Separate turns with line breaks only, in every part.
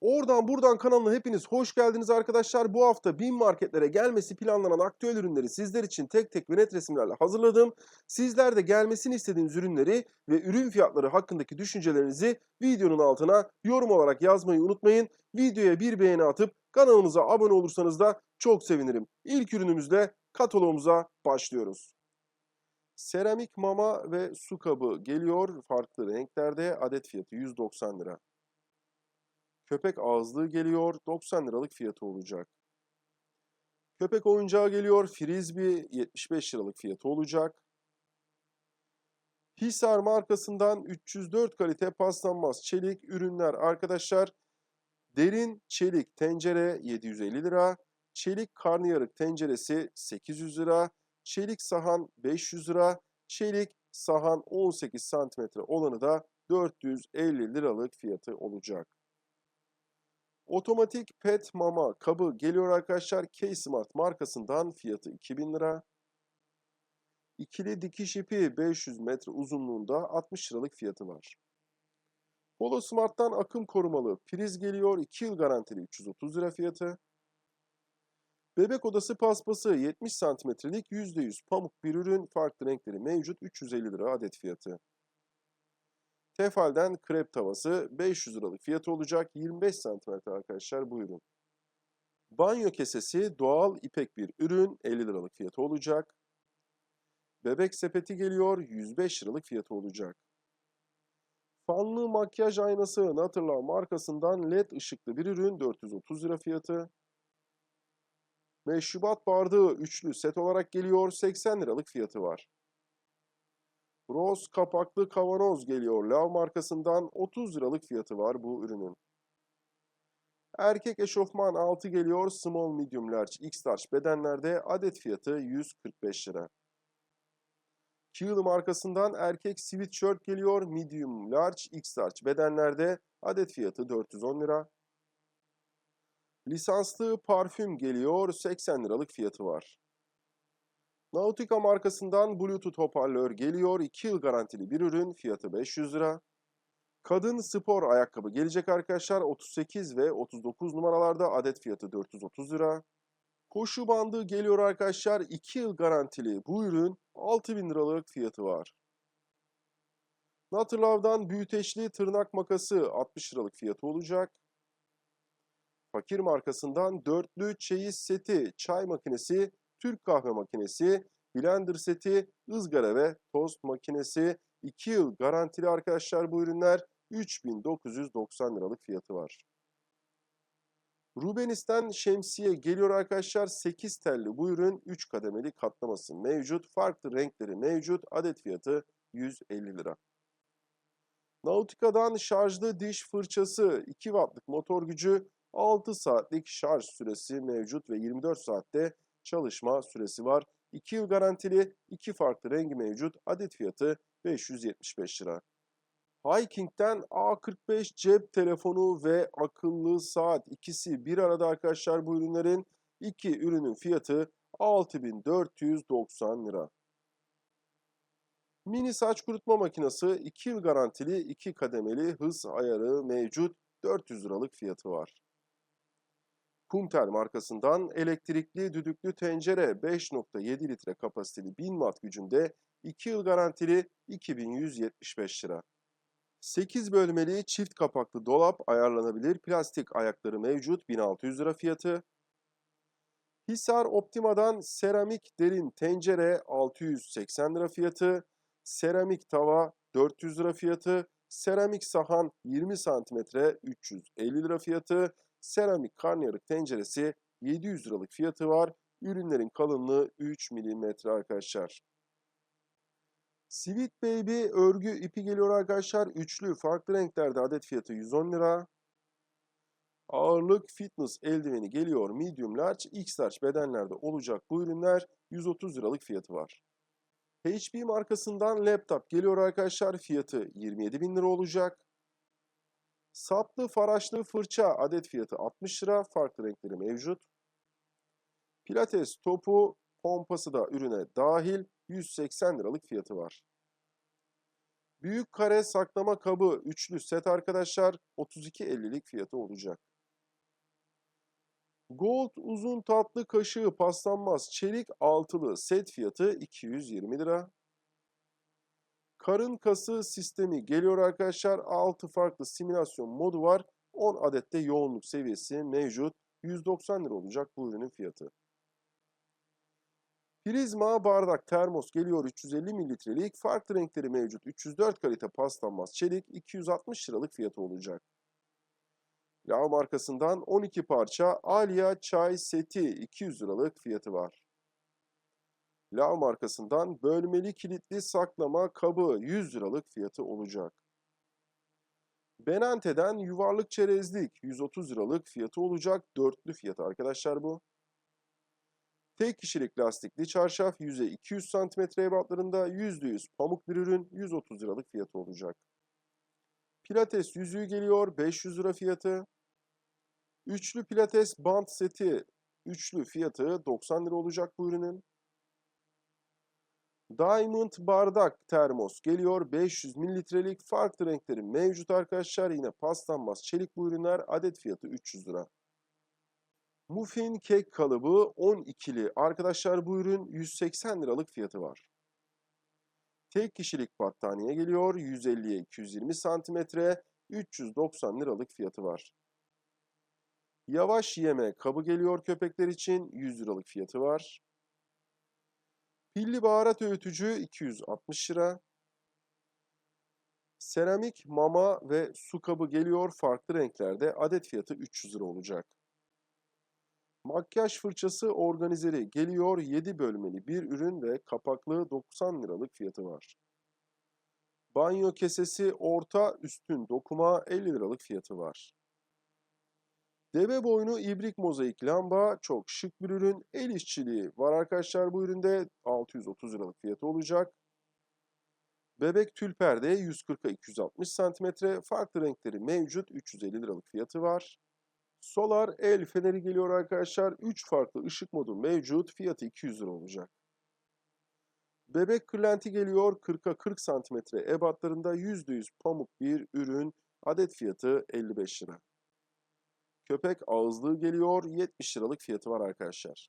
Oradan buradan kanalına hepiniz hoş geldiniz arkadaşlar. Bu hafta bin marketlere gelmesi planlanan aktüel ürünleri sizler için tek tek ve net resimlerle hazırladım. Sizler de gelmesini istediğiniz ürünleri ve ürün fiyatları hakkındaki düşüncelerinizi videonun altına yorum olarak yazmayı unutmayın. Videoya bir beğeni atıp kanalımıza abone olursanız da çok sevinirim. İlk ürünümüzle kataloğumuza başlıyoruz. Seramik mama ve su kabı geliyor farklı renklerde. Adet fiyatı 190 lira. Köpek ağızlığı geliyor. 90 liralık fiyatı olacak. Köpek oyuncağı geliyor. Frisbee 75 liralık fiyatı olacak. Hisar markasından 304 kalite paslanmaz çelik ürünler arkadaşlar. Derin çelik tencere 750 lira. Çelik karnıyarık tenceresi 800 lira. Çelik sahan 500 lira. Çelik sahan 18 santimetre olanı da 450 liralık fiyatı olacak. Otomatik pet mama kabı geliyor arkadaşlar. K-Smart markasından fiyatı 2000 lira. İkili dikiş ipi 500 metre uzunluğunda 60 liralık fiyatı var. Polo Smart'tan akım korumalı priz geliyor. 2 yıl garantili 330 lira fiyatı. Bebek odası paspası 70 santimetrelik %100 pamuk bir ürün. Farklı renkleri mevcut 350 lira adet fiyatı. Tefal'den krep tavası 500 liralık fiyatı olacak. 25 santimetre arkadaşlar bu ürün. Banyo kesesi doğal ipek bir ürün 50 liralık fiyatı olacak. Bebek sepeti geliyor 105 liralık fiyatı olacak. Fanlı makyaj aynası Natırla markasından led ışıklı bir ürün 430 lira fiyatı. Meşrubat bardağı üçlü set olarak geliyor 80 liralık fiyatı var. Rose kapaklı kavanoz geliyor. Lav markasından 30 liralık fiyatı var bu ürünün. Erkek eşofman altı geliyor. Small, medium, large, x large bedenlerde adet fiyatı 145 lira. Kiel markasından erkek sweatshirt geliyor. Medium, large, x large bedenlerde adet fiyatı 410 lira. Lisanslı parfüm geliyor. 80 liralık fiyatı var. Nautica markasından Bluetooth hoparlör geliyor. 2 yıl garantili bir ürün. Fiyatı 500 lira. Kadın spor ayakkabı gelecek arkadaşlar. 38 ve 39 numaralarda adet fiyatı 430 lira. Koşu bandı geliyor arkadaşlar. 2 yıl garantili bu ürün 6000 liralık fiyatı var. Natırlav'dan büyüteçli tırnak makası 60 liralık fiyatı olacak. Fakir markasından dörtlü çeyiz seti, çay makinesi, Türk kahve makinesi, blender seti, ızgara ve tost makinesi 2 yıl garantili arkadaşlar bu ürünler 3990 liralık fiyatı var. Rubenis'ten şemsiye geliyor arkadaşlar 8 telli bu ürün 3 kademeli katlaması mevcut. Farklı renkleri mevcut. Adet fiyatı 150 lira. Nautica'dan şarjlı diş fırçası 2 wattlık motor gücü 6 saatlik şarj süresi mevcut ve 24 saatte çalışma süresi var. 2 yıl garantili, 2 farklı rengi mevcut. Adet fiyatı 575 lira. Hiking'den A45 cep telefonu ve akıllı saat ikisi bir arada arkadaşlar bu ürünlerin. iki ürünün fiyatı 6490 lira. Mini saç kurutma makinesi 2 yıl garantili 2 kademeli hız ayarı mevcut 400 liralık fiyatı var. Kumtel markasından elektrikli düdüklü tencere 5.7 litre kapasiteli 1000 watt gücünde 2 yıl garantili 2175 lira. 8 bölmeli çift kapaklı dolap ayarlanabilir plastik ayakları mevcut 1600 lira fiyatı. Hisar Optima'dan seramik derin tencere 680 lira fiyatı. Seramik tava 400 lira fiyatı. Seramik sahan 20 santimetre 350 lira fiyatı. Seramik karnıyarık tenceresi 700 liralık fiyatı var. Ürünlerin kalınlığı 3 mm arkadaşlar. Sweet Baby örgü ipi geliyor arkadaşlar. Üçlü farklı renklerde adet fiyatı 110 lira. Ağırlık fitness eldiveni geliyor. Medium large, x large bedenlerde olacak bu ürünler 130 liralık fiyatı var. HP markasından laptop geliyor arkadaşlar. Fiyatı 27 bin lira olacak. Saplı faraşlı fırça adet fiyatı 60 lira. Farklı renkleri mevcut. Pilates topu pompası da ürüne dahil 180 liralık fiyatı var. Büyük kare saklama kabı üçlü set arkadaşlar 32.50'lik fiyatı olacak. Gold uzun tatlı kaşığı paslanmaz çelik altılı set fiyatı 220 lira. Karın kası sistemi geliyor arkadaşlar. 6 farklı simülasyon modu var. 10 adette yoğunluk seviyesi mevcut. 190 lira olacak bu ürünün fiyatı. Prizma bardak termos geliyor 350 mililitrelik. Farklı renkleri mevcut. 304 kalite paslanmaz çelik 260 liralık fiyatı olacak. Lao markasından 12 parça Alia çay seti 200 liralık fiyatı var. Lao markasından bölmeli kilitli saklama kabı 100 liralık fiyatı olacak. Benante'den yuvarlık çerezlik 130 liralık fiyatı olacak. Dörtlü fiyatı arkadaşlar bu. Tek kişilik lastikli çarşaf yüze 200 cm ebatlarında %100 pamuk bir ürün 130 liralık fiyatı olacak. Pilates yüzüğü geliyor 500 lira fiyatı. Üçlü pilates bant seti üçlü fiyatı 90 lira olacak bu ürünün. Diamond bardak termos geliyor 500 mililitrelik farklı renkleri mevcut arkadaşlar. Yine paslanmaz çelik bu ürünler adet fiyatı 300 lira. Muffin kek kalıbı 12'li arkadaşlar bu ürün 180 liralık fiyatı var. Tek kişilik battaniye geliyor 150'ye 220 santimetre 390 liralık fiyatı var. Yavaş yeme kabı geliyor köpekler için 100 liralık fiyatı var. Pilli baharat öğütücü 260 lira. Seramik mama ve su kabı geliyor farklı renklerde. Adet fiyatı 300 lira olacak. Makyaj fırçası organizeri geliyor 7 bölmeli bir ürün ve kapaklı 90 liralık fiyatı var. Banyo kesesi orta üstün dokuma 50 liralık fiyatı var. Deve boynu ibrik mozaik lamba çok şık bir ürün. El işçiliği var arkadaşlar bu üründe 630 liralık fiyatı olacak. Bebek tül perde 140'a 260 cm farklı renkleri mevcut 350 liralık fiyatı var. Solar el feneri geliyor arkadaşlar. 3 farklı ışık modu mevcut. Fiyatı 200 lira olacak. Bebek kırlenti geliyor 40'a 40 cm ebatlarında %100 pamuk bir ürün. Adet fiyatı 55 lira. Köpek ağızlığı geliyor. 70 liralık fiyatı var arkadaşlar.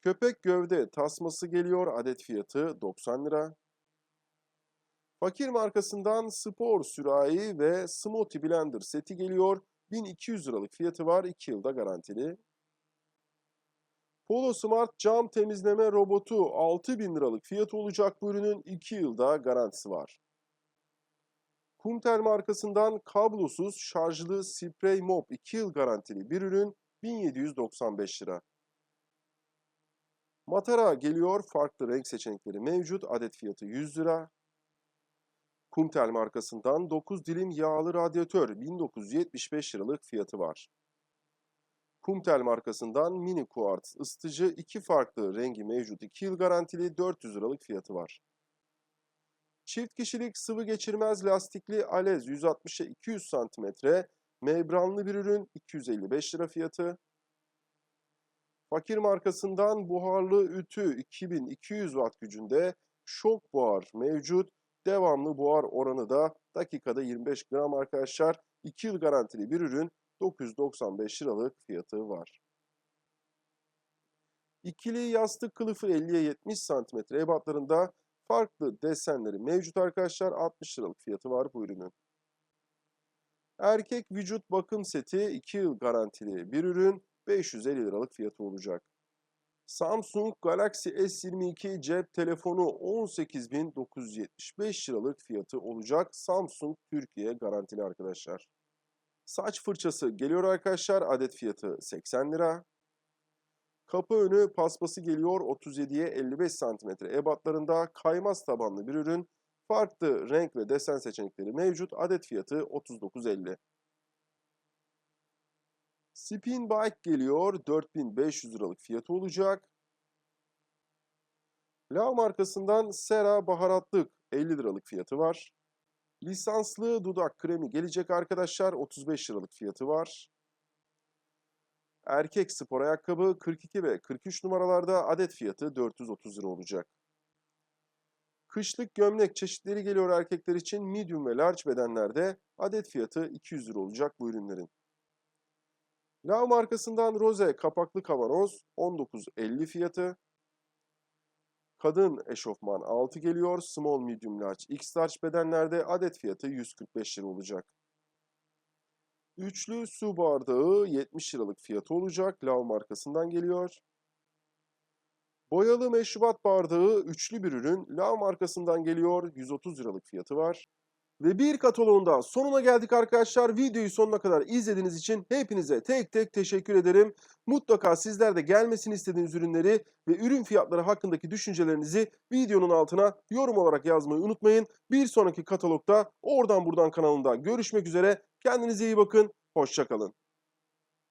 Köpek gövde tasması geliyor. Adet fiyatı 90 lira. Fakir markasından spor sürahi ve smoothie blender seti geliyor. 1200 liralık fiyatı var. 2 yılda garantili. Polo Smart cam temizleme robotu 6000 liralık fiyatı olacak bu ürünün 2 yılda garantisi var. Kumtel markasından kablosuz şarjlı sprey mop 2 yıl garantili bir ürün 1795 lira. Matara geliyor farklı renk seçenekleri mevcut adet fiyatı 100 lira. Kumtel markasından 9 dilim yağlı radyatör 1975 liralık fiyatı var. Kumtel markasından mini kuartz ısıtıcı iki farklı rengi mevcut 2 yıl garantili 400 liralık fiyatı var. Çift kişilik sıvı geçirmez lastikli alez 160'a 200 cm membranlı bir ürün 255 lira fiyatı. Fakir markasından buharlı ütü 2200 watt gücünde şok buhar mevcut. Devamlı buhar oranı da dakikada 25 gram arkadaşlar. 2 yıl garantili bir ürün 995 liralık fiyatı var. İkili yastık kılıfı 50'ye 70 cm ebatlarında farklı desenleri mevcut arkadaşlar. 60 liralık fiyatı var bu ürünün. Erkek vücut bakım seti 2 yıl garantili bir ürün 550 liralık fiyatı olacak. Samsung Galaxy S22 cep telefonu 18.975 liralık fiyatı olacak. Samsung Türkiye garantili arkadaşlar. Saç fırçası geliyor arkadaşlar. Adet fiyatı 80 lira. Kapı önü paspası geliyor 37'ye 55 cm ebatlarında kaymaz tabanlı bir ürün. Farklı renk ve desen seçenekleri mevcut. Adet fiyatı 39.50. Spin Bike geliyor. 4500 liralık fiyatı olacak. La markasından Sera baharatlık 50 liralık fiyatı var. Lisanslı dudak kremi gelecek arkadaşlar 35 liralık fiyatı var. Erkek spor ayakkabı 42 ve 43 numaralarda adet fiyatı 430 lira olacak. Kışlık gömlek çeşitleri geliyor erkekler için medium ve large bedenlerde adet fiyatı 200 lira olacak bu ürünlerin. Lao markasından Rose kapaklı kavanoz 19.50 fiyatı. Kadın eşofman 6 geliyor. Small, medium, large, x large bedenlerde adet fiyatı 145 lira olacak. Üçlü su bardağı 70 liralık fiyatı olacak. Lao markasından geliyor. Boyalı meşrubat bardağı üçlü bir ürün. Lao markasından geliyor. 130 liralık fiyatı var. Ve bir kataloğun sonuna geldik arkadaşlar. Videoyu sonuna kadar izlediğiniz için hepinize tek tek teşekkür ederim. Mutlaka sizler de gelmesini istediğiniz ürünleri ve ürün fiyatları hakkındaki düşüncelerinizi videonun altına yorum olarak yazmayı unutmayın. Bir sonraki katalogda oradan buradan kanalında görüşmek üzere. Kendinize iyi bakın. Hoşçakalın.